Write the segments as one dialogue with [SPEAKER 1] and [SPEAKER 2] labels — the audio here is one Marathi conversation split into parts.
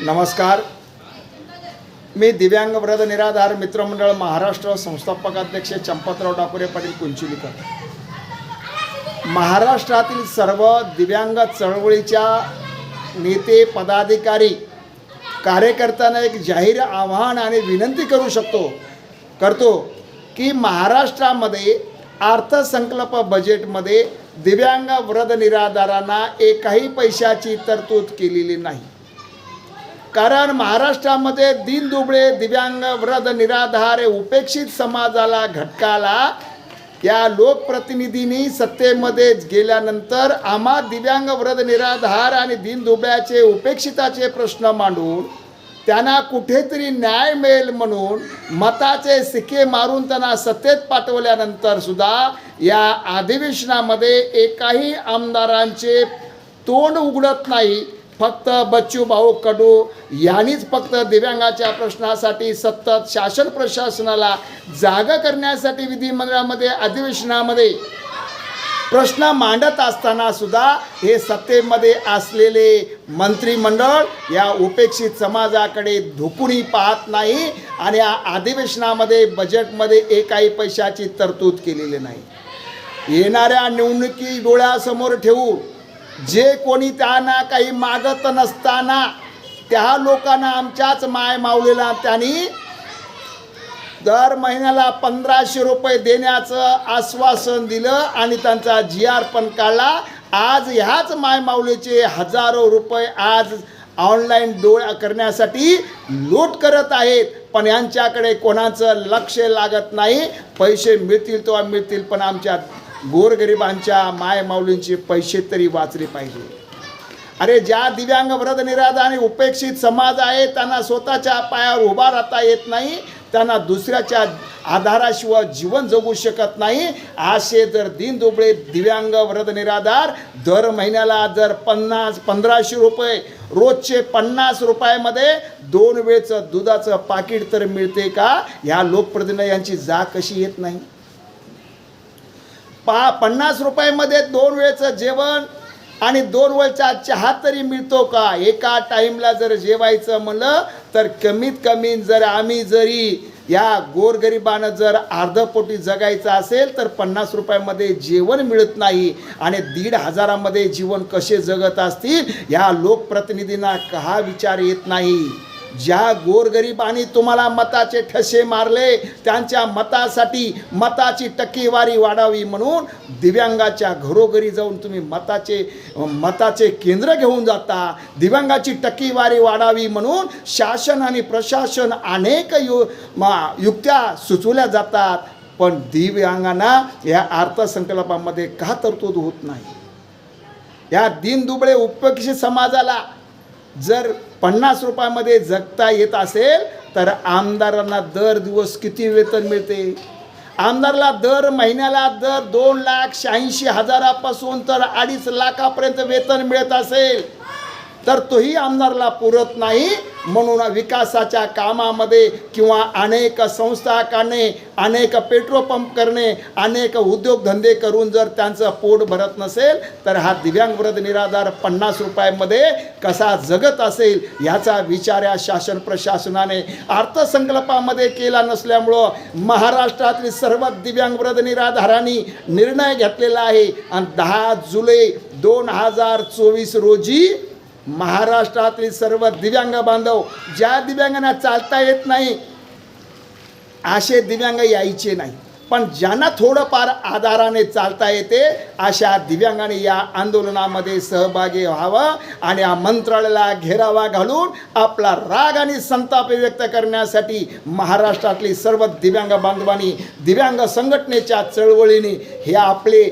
[SPEAKER 1] नमस्कार. मी दिव्यांग व्रत निराधार मित्रमंडळ महाराष्ट्र संस्थापक अध्यक्ष चंपतराव डाकुरे पाटील कुंचुलीकर. महाराष्ट्रातील सर्व दिव्यांग चळवळीच्या नेते पदाधिकारी कार्यकर्त्यांना एक जाहीर आव्हान आणि विनंती करू शकतो करतो की महाराष्ट्रामध्ये अर्थसंकल्प बजेटमध्ये दिव्यांग व्रत निराधारांना एकाही पैशाची तरतूद केलेली नाही. कारण महाराष्ट्रामध्ये दीनदुबळे दिव्यांग व्रद निराधार उपेक्षित समाजाला घटकाला या लोकप्रतिनिधींनी सत्तेमध्ये गेल्यानंतर आम्हा दिव्यांग व्रद निराधार आणि दीनदुबळ्याचे उपेक्षिताचे प्रश्न मांडून त्यांना कुठेतरी न्याय मिळेल म्हणून मताचे सिक्के मारून त्यांना सत्तेत पाठवल्यानंतर सुद्धा या अधिवेशनामध्ये एकाही आमदारांचे तोंड उघडत नाही. फक्त बच्चू भाऊ कडू यांनीच फक्त दिव्यांगाच्या प्रश्नासाठी सतत शासन प्रशासनाला जागा करण्यासाठी विधिमंडळामध्ये अधिवेशनामध्ये प्रश्न मांडत असताना सुद्धा हे सत्तेमध्ये असलेले मंत्रिमंडळ या उपेक्षित समाजाकडे धुकुणी पाहत नाही आणि या अधिवेशनामध्ये बजेटमध्ये एकही पैशाची तरतूद केलेली नाही. येणाऱ्या निवडणुकी डोळ्यासमोर ठेवून जे कोणी त्यांना काही मागत नसताना त्या लोकांना आमच्याच माय मावलेला त्यांनी दर महिन्याला पंधराशे रुपये देण्याचं आश्वासन दिलं आणि त्यांचा जी आर पण काढला. आज ह्याच माय माऊलीचे हजारो रुपये आज ऑनलाईन डोळ्या करण्यासाठी लूट करत आहेत. पण यांच्याकडे कोणाचं लक्ष लागत नाही. पैसे मिळतील तेव्हा मिळतील पण आमच्या गोरगरिबांच्या माय माऊलींचे पैसे तरी वाचले पाहिजे. अरे ज्या दिव्यांग व्रत निराधा आणि उपेक्षित समाज आहे त्यांना स्वतःच्या पायावर उभा राहता येत नाही त्यांना दुसऱ्याच्या आधाराशिवाय जीवन जगू शकत नाही. असे जर दीनदुबळे दिव्यांग व्रत निराधार दर महिन्याला जर पन्नास पंधराशे रुपये रोजचे पन्नास रुपयामध्ये दोन वेळचं दुधाचं पाकिट तर मिळते का? ह्या लोकप्रतिनिधी यांची जा कशी येत नाही? पा पन्नास रुपयामध्ये दोन वेळचं जेवण आणि दोन वेळचा चहा तरी मिळतो का? एका टाईमला जर जेवायचं म्हणलं तर कमीत कमी जर आम्ही जरी या गोरगरिबानं जर अर्धपोटी जगायचं असेल तर पन्नास रुपयामध्ये जेवण मिळत नाही आणि दीड हजारामध्ये जीवन कसे जगत असतील या लोकप्रतिनिधींना का विचार येत नाही? ज्या गोरगरिबांनी तुम्हाला मताचे ठसे मारले त्यांच्या मतासाठी मताची टक्केवारी वाढावी म्हणून दिव्यांगाच्या घरोघरी जाऊन तुम्ही मताचे मताचे केंद्र घेऊन जाता. दिव्यांगाची टक्केवारी वाढावी म्हणून शासन आणि प्रशासन अनेक यु युक्त्या सुचवल्या जातात. पण दिव्यांगांना या अर्थसंकल्पामध्ये का तरतूद होत नाही? या दिनदुबळे उपेक्षित समाजाला जर पन्नास रुपयामध्ये जगता येत असेल तर आमदारांना दर दिवस किती वेतन मिळते? आमदारला दर महिन्याला दर दोन लाख शहाऐंशी हजारापासून तर अडीच लाखापर्यंत वेतन मिळत असेल तर तोही आमदारला पुरत नाही. म्हणून विकासाच्या कामामध्ये किंवा अनेक संस्था काढणे अनेक पेट्रोल पंप करणे अनेक उद्योगधंदे करून जर त्यांचं पोट भरत नसेल तर हा दिव्यांग व्रत निराधार पन्नास रुपयामध्ये कसा जगत असेल याचा विचार या शासन प्रशासनाने अर्थसंकल्पामध्ये केला नसल्यामुळं महाराष्ट्रातील सर्व दिव्यांग व्रत निराधारांनी निर्णय घेतलेला आहे. आणि दहा जुलै दोन हजार चोवीस रोजी महाराष्ट्रातील सर्व दिव्यांग बांधव ज्या दिव्यांगांना चालता येत नाही असे दिव्यांग यायचे नाही. पण ज्यांना थोडंफार आधाराने चालता येते अशा दिव्यांगाने या आंदोलनामध्ये सहभागी व्हावं आणि या मंत्रालयाला घेरावा घालून आपला राग आणि संताप व्यक्त करण्यासाठी महाराष्ट्रातली सर्व दिव्यांग बांधवांनी दिव्यांग संघटनेच्या चळवळीने हे आपले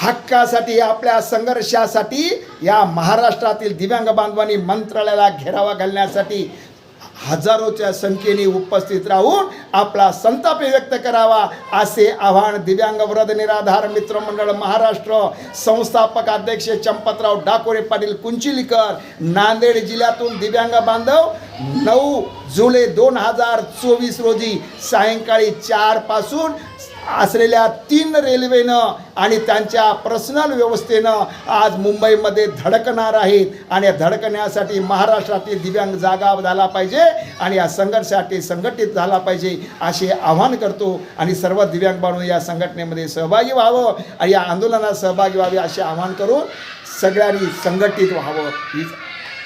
[SPEAKER 1] हक्कासाठी आपल्या संघर्षासाठी या महाराष्ट्रातील दिव्यांग बांधवांनी मंत्रालयाला घेरावा घालण्यासाठी हजारोच्या संख्येने उपस्थित राहून आपला संताप व्यक्त करावा असे आव्हान दिव्यांग वृद्ध निराधार मित्रमंडळ महाराष्ट्र संस्थापक अध्यक्ष चंपतराव डाकोरे पाटील कुंचिलीकर नांदेड जिल्ह्यातून दिव्यांग बांधव नऊ जुलै दोन हजार चोवीस रोजी सायंकाळी चारपासून असलेल्या तीन रेल्वेनं आणि त्यांच्या पर्सनल व्यवस्थेनं आज मुंबईमध्ये धडकणार आहेत. आणि या धडकण्यासाठी महाराष्ट्रातील दिव्यांग जागा झाला पाहिजे आणि या संघर्षासाठी संघटित झाला पाहिजे असे आवाहन करतो. आणि सर्व दिव्यांग बांधव या संघटनेमध्ये सहभागी व्हावं आणि या आंदोलनात सहभागी व्हावे असे आवाहन करून सगळ्यांनी संघटित व्हावं. हीच